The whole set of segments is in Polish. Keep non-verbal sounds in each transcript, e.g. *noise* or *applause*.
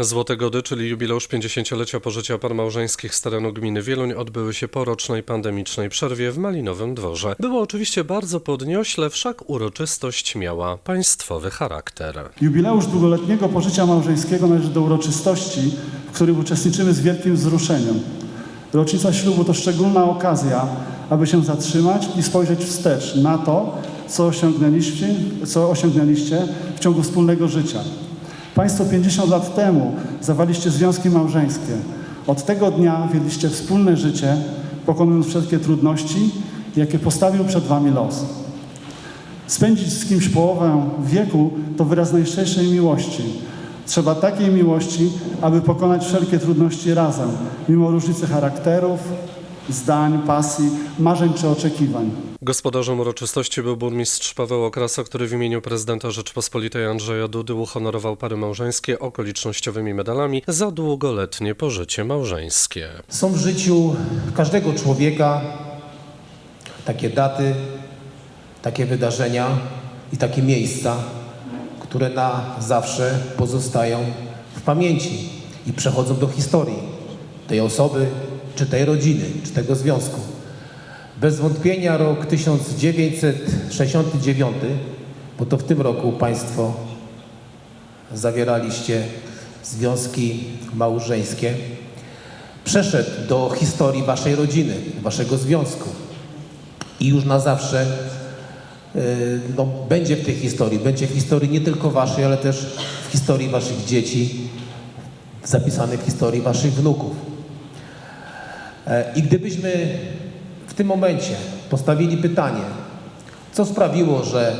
Złote Gody, czyli jubileusz 50-lecia pożycia par małżeńskich z terenu gminy Wieluń odbyły się po rocznej pandemicznej przerwie w Malinowym Dworze. Było oczywiście bardzo podniośle, wszak uroczystość miała państwowy charakter. Jubileusz długoletniego pożycia małżeńskiego należy do uroczystości, w których uczestniczymy z wielkim wzruszeniem. Rocznica ślubu to szczególna okazja, aby się zatrzymać i spojrzeć wstecz na to, co osiągnęliście, co osiągnęliście w ciągu wspólnego życia. Państwo 50 lat temu zawaliście związki małżeńskie. Od tego dnia wiedliście wspólne życie, pokonując wszelkie trudności, jakie postawił przed wami los. Spędzić z kimś połowę wieku to wyraz najszczerszej miłości. Trzeba takiej miłości, aby pokonać wszelkie trudności razem, mimo różnicy charakterów, zdań, pasji, marzeń czy oczekiwań. Gospodarzem uroczystości był burmistrz Paweł Okrasa, który w imieniu prezydenta Rzeczpospolitej Andrzeja Dudy uhonorował pary małżeńskie okolicznościowymi medalami za długoletnie pożycie małżeńskie. Są w życiu każdego człowieka takie daty, takie wydarzenia i takie miejsca, które na zawsze pozostają w pamięci i przechodzą do historii tej osoby, czy tej rodziny, czy tego związku. Bez wątpienia rok 1969, bo to w tym roku Państwo zawieraliście związki małżeńskie, przeszedł do historii waszej rodziny, waszego związku. I już na zawsze yy, no, będzie w tej historii. Będzie w historii nie tylko waszej, ale też w historii waszych dzieci, zapisanej w historii waszych wnuków. E, I gdybyśmy w tym momencie postawili pytanie, co sprawiło, że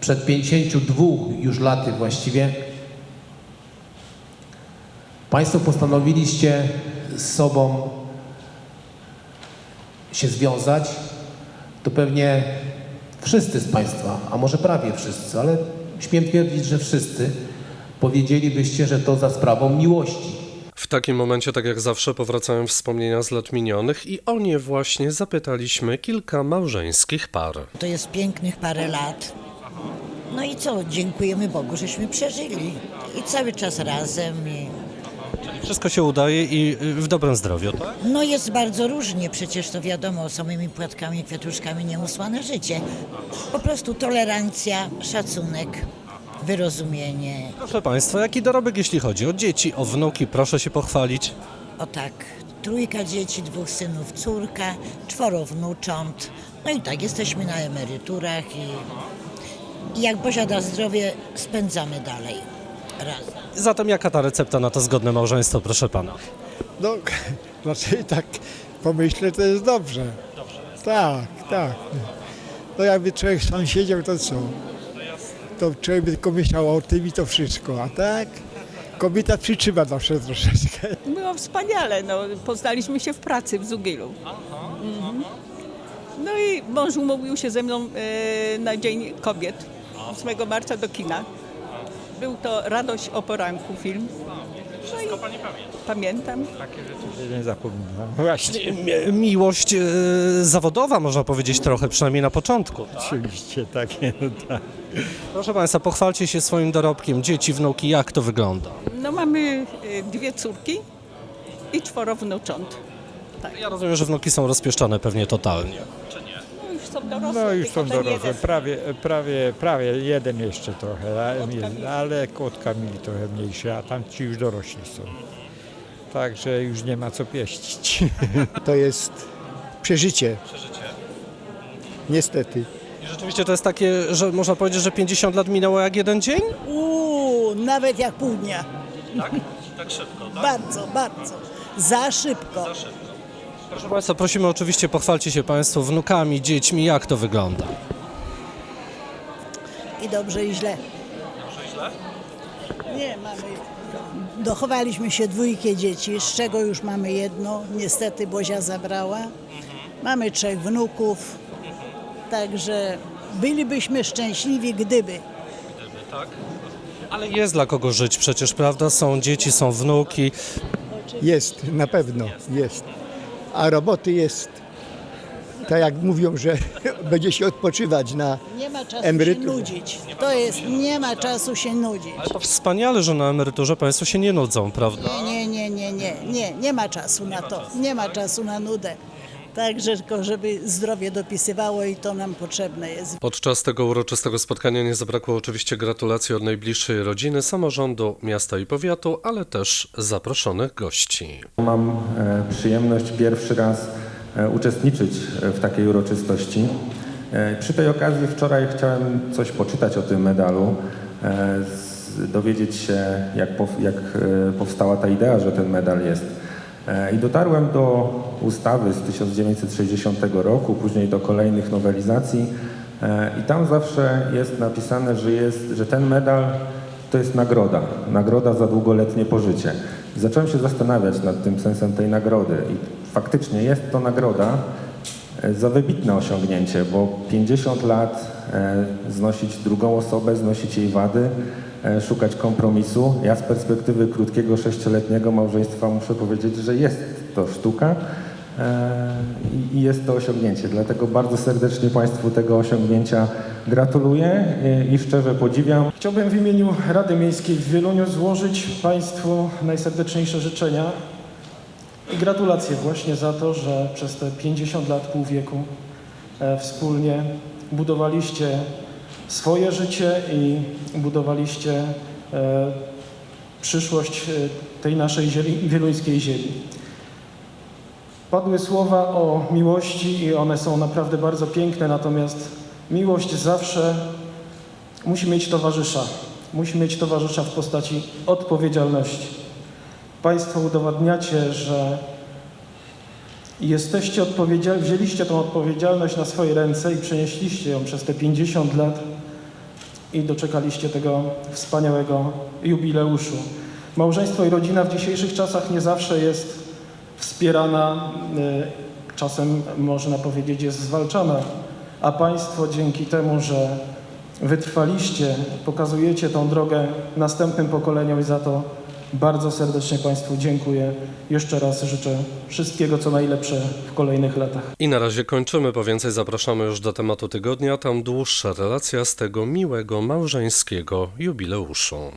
przed 52 już laty właściwie Państwo postanowiliście z sobą się związać, to pewnie wszyscy z Państwa, a może prawie wszyscy, ale śmiem twierdzić, że wszyscy powiedzielibyście, że to za sprawą miłości. W takim momencie, tak jak zawsze, powracają wspomnienia z lat minionych i o nie właśnie zapytaliśmy kilka małżeńskich par. To jest pięknych parę lat. No i co, dziękujemy Bogu, żeśmy przeżyli. I cały czas razem. I... Wszystko się udaje i y, w dobrym zdrowiu, tak? No jest bardzo różnie, przecież to wiadomo, samymi płatkami, kwiatuszkami nieusłane życie. Po prostu tolerancja, szacunek, wyrozumienie. Proszę Państwa, jaki dorobek jeśli chodzi o dzieci, o wnuki, proszę się pochwalić. O tak, trójka dzieci, dwóch synów, córka, czworo wnucząt. No i tak, jesteśmy na emeryturach i, i jak Bozia da zdrowie, spędzamy dalej razem. Zatem jaka ta recepta na to zgodne małżeństwo, proszę Pana? No, *laughs* znaczy tak pomyślę, to jest dobrze. Tak, tak. No jakby człowiek sam siedział, to co? To człowiek by tylko myślał o tym i to wszystko, a tak? Kobieta przytrzyma zawsze troszeczkę. Było wspaniale, no, poznaliśmy się w pracy w Zugilu. Mhm. No i mąż umówił się ze mną e, na Dzień Kobiet 8 marca do kina. Był to Radość o poranku film. Pani pamięta? Pamiętam. Nie zapominam. Właśnie. Mi- Miłość e, zawodowa, można powiedzieć trochę, przynajmniej na początku. Oczywiście, takie, *laughs* no tak. Proszę Państwa, pochwalcie się swoim dorobkiem, dzieci, wnuki, jak to wygląda? No mamy e, dwie córki i czworo wnucząt. Ja rozumiem, że wnuki są rozpieszczone pewnie totalnie. No już są dorosłe. No już są dorosłe, prawie, prawie, prawie jeden jeszcze trochę, ale, ale kotka mieli trochę mniejsze, a tam ci już dorośli są. Także już nie ma co pieścić. *laughs* to jest przeżycie. Niestety. I rzeczywiście to jest takie, że można powiedzieć, że 50 lat minęło jak jeden dzień? Uuu, nawet jak pół dnia. Tak? Tak szybko, tak? Bardzo, bardzo. Za szybko. Proszę Państwa, prosimy oczywiście, pochwalcie się Państwo wnukami, dziećmi, jak to wygląda. I dobrze, i źle. Dobrze, i źle? Nie, mamy. Dochowaliśmy się dwójkie dzieci, z czego już mamy jedno. Niestety Bozia zabrała. Mamy trzech wnuków. Także bylibyśmy szczęśliwi, gdyby. Ale jest dla kogo żyć przecież, prawda? Są dzieci, są wnuki. Jest, na pewno jest. A roboty jest. Tak jak mówią, że *laughs* będzie się odpoczywać na Nie ma czasu się nudzić. To jest, nie ma czasu się nudzić. To wspaniale, że na emeryturze Państwo się nie nudzą, prawda? Nie, nie, nie, nie, nie, nie ma czasu na to. Nie ma czasu na nudę. Także tylko, żeby zdrowie dopisywało i to nam potrzebne jest. Podczas tego uroczystego spotkania nie zabrakło oczywiście gratulacji od najbliższej rodziny, samorządu, miasta i powiatu, ale też zaproszonych gości. Mam e, przyjemność pierwszy raz e, uczestniczyć e, w takiej uroczystości. Przy tej okazji wczoraj chciałem coś poczytać o tym medalu, dowiedzieć się, jak, pow- jak powstała ta idea, że ten medal jest. E, I dotarłem do ustawy z 1960 roku, później do kolejnych nowelizacji. E, i tam zawsze jest napisane, że, jest, że ten medal to jest nagroda, nagroda za długoletnie pożycie. I zacząłem się zastanawiać nad tym sensem tej nagrody. I faktycznie jest to nagroda e, za wybitne osiągnięcie, bo 50 lat znosić drugą osobę, znosić jej wady, szukać kompromisu. Ja z perspektywy krótkiego sześcioletniego małżeństwa muszę powiedzieć, że jest to sztuka e, i- jest to osiągnięcie. Dlatego bardzo serdecznie Państwu tego osiągnięcia gratuluję e, i szczerze podziwiam. Chciałbym w imieniu Rady Miejskiej w Wieluniu złożyć Państwu najserdeczniejsze życzenia i gratulacje właśnie za to, że przez te 50 lat, pół wieku e, wspólnie budowaliście swoje życie i budowaliście e, przyszłość e, tej naszej zieli, wieluńskiej ziemi. Padły słowa o miłości i one są naprawdę bardzo piękne, natomiast miłość zawsze musi mieć towarzysza. Musi mieć towarzysza w postaci odpowiedzialności. Państwo udowadniacie, że jesteście odpowiedzialni, wzięliście tą odpowiedzialność na swoje ręce i przenieśliście ją przez te 50 lat i doczekaliście tego wspaniałego jubileuszu. Małżeństwo i rodzina w dzisiejszych czasach nie zawsze jest wspierana, y, czasem można powiedzieć jest zwalczana, a Państwo dzięki temu, że wytrwaliście, pokazujecie tą drogę następnym pokoleniom i za to bardzo serdecznie Państwu dziękuję. Jeszcze raz życzę wszystkiego co najlepsze w kolejnych latach. I na razie kończymy, po więcej zapraszamy już do tematu tygodnia, tam dłuższa relacja z tego miłego małżeńskiego jubileuszu.